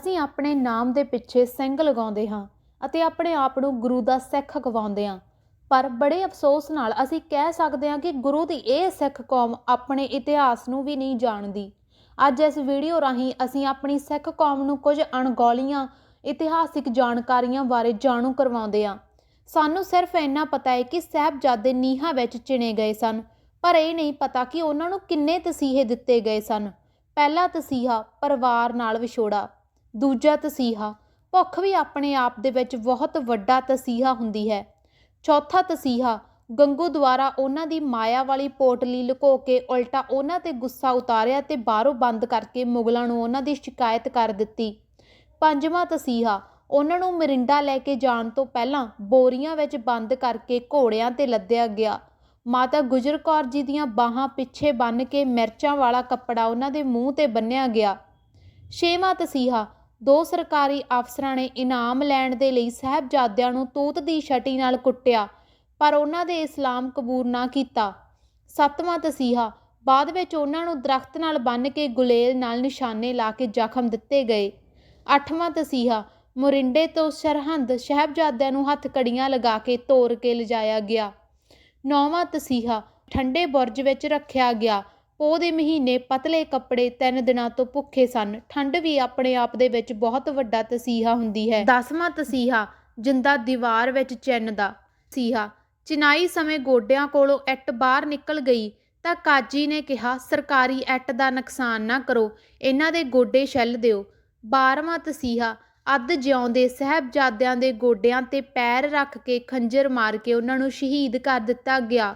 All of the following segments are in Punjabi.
ਅਸੀਂ ਆਪਣੇ ਨਾਮ ਦੇ ਪਿੱਛੇ ਸਿੰਘ ਲਗਾਉਂਦੇ ਹਾਂ ਅਤੇ ਆਪਣੇ ਆਪ ਨੂੰ ਗੁਰੂ ਦਾ ਸਿੱਖ ਕਵਾਉਂਦੇ ਹਾਂ। ਪਰ ਬੜੇ ਅਫਸੋਸ ਨਾਲ ਅਸੀਂ ਕਹਿ ਸਕਦੇ ਹਾਂ ਕਿ ਗੁਰੂ ਦੀ ਇਹ ਸਿੱਖ ਕੌਮ ਆਪਣੇ ਇਤਿਹਾਸ ਨੂੰ ਵੀ ਨਹੀਂ ਜਾਣਦੀ। ਅੱਜ ਇਸ ਵੀਡੀਓ ਰਾਹੀਂ ਅਸੀਂ ਆਪਣੀ ਸਿੱਖ ਕੌਮ ਨੂੰ ਕੁਝ ਅਣਗੌਲੀਆਂ, ਇਤਿਹਾਸਿਕ ਜਾਣਕਾਰੀਆਂ ਬਾਰੇ ਜਾਣੂ ਕਰਵਾਉਂਦੇ ਹਾਂ। ਸਾਨੂੰ ਸਿਰਫ ਇੰਨਾ ਪਤਾ ਹੈ ਕਿ ਸਾਹਿਬਜ਼ਾਦੇ ਨੀਹਾਂ ਵਿੱਚ ਚਿਣੇ ਗਏ ਸਨ, ਪਰ ਇਹ ਨਹੀਂ ਪਤਾ ਕਿ ਉਹਨਾਂ ਨੂੰ ਕਿੰਨੇ ਤਸੀਹੇ ਦਿੱਤੇ ਗਏ ਸਨ। ਪਹਿਲਾ ਤਸੀਹਾ ਪਰਿਵਾਰ ਨਾਲ ਵਿਛੋੜਾ। ਦੂਜਾ ਤਸੀਹਾ, ਭੁੱਖ ਵੀ ਆਪਣੇ ਆਪ ਦੇ ਵਿੱਚ ਬਹੁਤ ਵੱਡਾ ਤਸੀਹਾ ਹੁੰਦੀ ਹੈ। ਚੌਥਾ ਤਸੀਹਾ, ਗੰਗੂ ਦੁਆਰਾ ਉਹਨਾਂ ਦੀ ਮਾਇਆ ਵਾਲੀ ਪੋਟਲੀ ਲੁਕੋ ਕੇ ਉਲਟਾ ਉਹਨਾਂ ਤੇ ਗੁੱਸਾ ਉਤਾਰਿਆ ਤੇ ਬਾਹਰੋਂ ਬੰਦ ਕਰਕੇ ਮੁਗਲਾਂ ਨੂੰ ਉਹਨਾਂ ਦੀ ਸ਼ਿਕਾਇਤ ਕਰ ਦਿੱਤੀ। ਪੰਜਵਾਂ ਤਸੀਹਾ, ਉਹਨਾਂ ਨੂੰ ਮਰਿੰਡਾ ਲੈ ਕੇ ਜਾਣ ਤੋਂ ਪਹਿਲਾਂ ਬੋਰੀਆਂ ਵਿੱਚ ਬੰਦ ਕਰਕੇ ਘੋੜਿਆਂ ਤੇ ਲੱਦਿਆ ਗਿਆ। ਮਾਤਾ ਗੁਜਰ ਕੌਰ ਜੀ ਦੀਆਂ ਬਾਹਾਂ ਪਿੱਛੇ ਬੰਨ ਕੇ ਮਿਰਚਾਂ ਵਾਲਾ ਕੱਪੜਾ ਉਹਨਾਂ ਦੇ ਮੂੰਹ ਤੇ ਬੰਨਿਆ ਗਿਆ। ਛੇਵਾਂ ਤਸੀਹਾ ਦੋ ਸਰਕਾਰੀ ਅਫਸਰਾਂ ਨੇ ਇਨਾਮ ਲੈਣ ਦੇ ਲਈ ਸਾਹਿਬਜ਼ਾਦਿਆਂ ਨੂੰ ਤੂਤ ਦੀ ਛਟੀ ਨਾਲ ਕੁੱਟਿਆ, ਪਰ ਉਹਨਾਂ ਦੇ ਇਸਲਾਮ ਕਬੂਲ ਨਾ ਕੀਤਾ। ਸੱਤਵਾਂ ਤਸੀਹਾ, ਬਾਅਦ ਵਿੱਚ ਉਹਨਾਂ ਨੂੰ ਦਰਖਤ ਨਾਲ ਬੰਨ੍ਹ ਕੇ ਗੁਲੇਲ ਨਾਲ ਨਿਸ਼ਾਨੇ ਲਾ ਕੇ ਜ਼ਖਮ ਦਿੱਤੇ ਗਏ। ਅੱਠਵਾਂ ਤਸੀਹਾ, ਮੋਰਿੰਡੇ ਤੋਂ ਸਰਹੰਦ ਸਾਹਿਬਜ਼ਾਦਿਆਂ ਨੂੰ ਹੱਥ ਕੜੀਆਂ ਲਗਾ ਕੇ ਤੋਰ ਕੇ ਲਿਜਾਇਆ ਗਿਆ। ਨੌਵਾਂ ਤਸੀਹਾ, ਠੰਡੇ ਬੁਰਜ ਵਿੱਚ ਰੱਖਿਆ ਗਿਆ। ਪੋਹ ਦੇ ਮਹੀਨੇ ਪਤਲੇ ਕੱਪੜੇ ਤਿੰਨ ਦਿਨਾਂ ਤੋਂ ਭੁੱਖੇ ਸਨ। ਠੰਡ ਵੀ ਆਪਣੇ ਆਪ ਦੇ ਵਿੱਚ ਬਹੁਤ ਵੱਡਾ ਤਸੀਹਾ ਹੁੰਦੀ ਹੈ। ਦਸਵਾਂ ਤਸੀਹਾ, ਜਿੰਦਾ ਦੀਵਾਰ ਵਿੱਚ ਚਿੰਨ ਦਾ ਸੀਹਾ ਚਿਨਾਈ ਸਮੇਂ ਗੋਡਿਆਂ ਕੋਲੋਂ ਇੱਟ ਬਾਹਰ ਨਿਕਲ ਗਈ ਤਾਂ ਕਾਜੀ ਨੇ ਕਿਹਾ, ਸਰਕਾਰੀ ਇੱਟ ਦਾ ਨੁਕਸਾਨ ਨਾ ਕਰੋ, ਇਹਨਾਂ ਦੇ ਗੋਡੇ ਛੱਲ ਦਿਓ। 12ਵਾਂ ਤਸੀਹਾ, ਅੱਧ ਜਿਉਂਦੇ ਸਹਿਬਜ਼ਾਦਿਆਂ ਦੇ ਗੋਡਿਆਂ ਤੇ ਪੈਰ ਰੱਖ ਕੇ ਖੰਜਰ ਮਾਰ ਕੇ ਉਹਨਾਂ ਨੂੰ ਸ਼ਹੀਦ ਕਰ ਦਿੱਤਾ ਗਿਆ।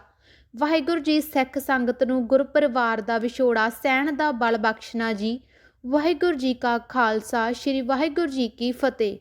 ਵਾਹਿਗੁਰੂ ਜੀ ਸਿੱਖ ਸੰਗਤ ਨੂੰ ਗੁਰਪਰਿਵਾਰ ਦਾ ਵਿਛੋੜਾ ਸਹਿਣ ਦਾ ਬਲ ਬਖਸ਼ਣਾ ਜੀ। ਵਾਹਿਗੁਰੂ ਜੀ ਕਾ ਖਾਲਸਾ, ਸ੍ਰੀ ਵਾਹਿਗੁਰੂ ਜੀ ਕੀ ਫਤਿਹ।